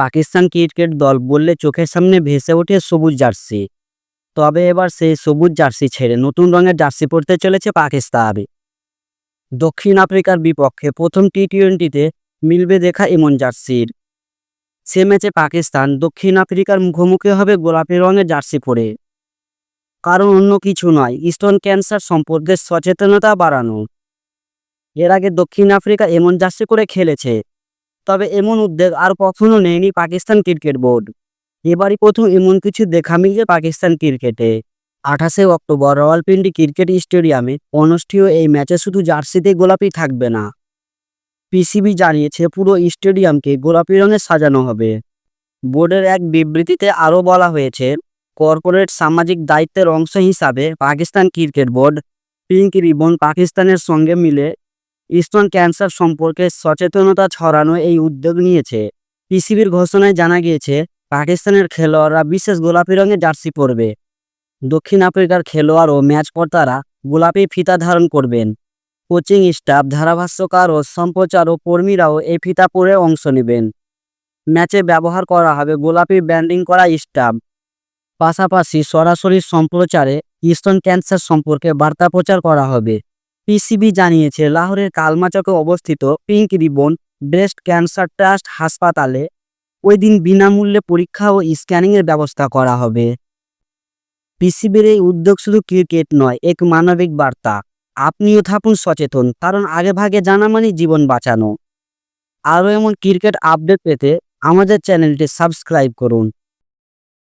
Pakistan cricket দল বললে চোখের সামনে ভেসে ওঠে সবুজ জার্সি। তবে এবার সেই সবুজ জার্সি ছেড়ে নতুন রঙের জার্সি পরতে চলেছে পাকিস্তান। দক্ষিণ আফ্রিকার বিপক্ষে প্রথম টি টোয়েন্টিতে মিলবে দেখা এমন জার্সির। সে ম্যাচে পাকিস্তান দক্ষিণ আফ্রিকার মুখোমুখি হবে গোলাপি রঙের জার্সি পরে। কারণ অন্য কিছু নয় স্তন ক্যান্সার সম্পর্কে সচেতনতা বাড়ানো। এর আগে দক্ষিণ আফ্রিকা এমন জার্সি করে খেলেছে। তবে এমন উদ্যোগ আর কখনো নেয়নি পাকিস্তান ক্রিকেট বোর্ড। এবারই প্রথম এমন কিছু দেখা মিলছে পাকিস্তান ক্রিকেটে। আঠাশে অক্টোবর রাওয়ালপিন্ডি ক্রিকেট স্টেডিয়ামে অনুষ্ঠেয় এই ম্যাচে শুধু জার্সিতে গোলাপি থাকবে না। পিসিবি জানিয়েছে পুরো স্টেডিয়ামকে গোলাপি রঙে সাজানো হবে। বোর্ডের এক বিবৃতিতে আরও বলা হয়েছে, কর্পোরেট সামাজিক দায়িত্বের অংশ হিসাবে Pakistan cricket board, pink ribbon পাকিস্তানের সঙ্গে মিলে স্তন ক্যান্সার সম্পর্কে সচেতনতা ছড়ানো এই উদ্যোগ নিয়েছে। পিসিবির ঘোষণায় জানা গিয়েছে, পাকিস্তানের খেলোয়াড়রা বিশেষ গোলাপি রঙের জার্সি পরবে। দক্ষিণ আফ্রিকার খেলোয়াড় ও ম্যাচ কর্তারা গোলাপি ফিতা ধারণ করবেন। কোচিং স্টাফ, ধারাভাষ্যকার ও সম্প্রচার ও কর্মীরাও এই ফিতা পরে অংশ নেবেন। ম্যাচে ব্যবহার করা হবে গোলাপি ব্যান্ডিং করা স্টাফ। পাশাপাশি সরাসরি সম্প্রচারে স্তন ক্যান্সার সম্পর্কে বার্তা প্রচার করা হবে। পিসিবি জানিয়েছে, লাহোরের কালমাচকে অবস্থিত pink ribbon breast cancer trust হাসপাতালে ওই দিন বিনামূল্যে পরীক্ষা ও স্ক্যানিংয়ের ব্যবস্থা করা হবে। পিসিবির এই উদ্যোগ শুধু ক্রিকেট নয়, এক মানবিক বার্তা। আপনিও থাকুন সচেতন, কারণ আগে ভাগে জানা মানে জীবন বাঁচানো। আরও এমন ক্রিকেট আপডেট পেতে আমাদের চ্যানেলটি সাবস্ক্রাইব করুন।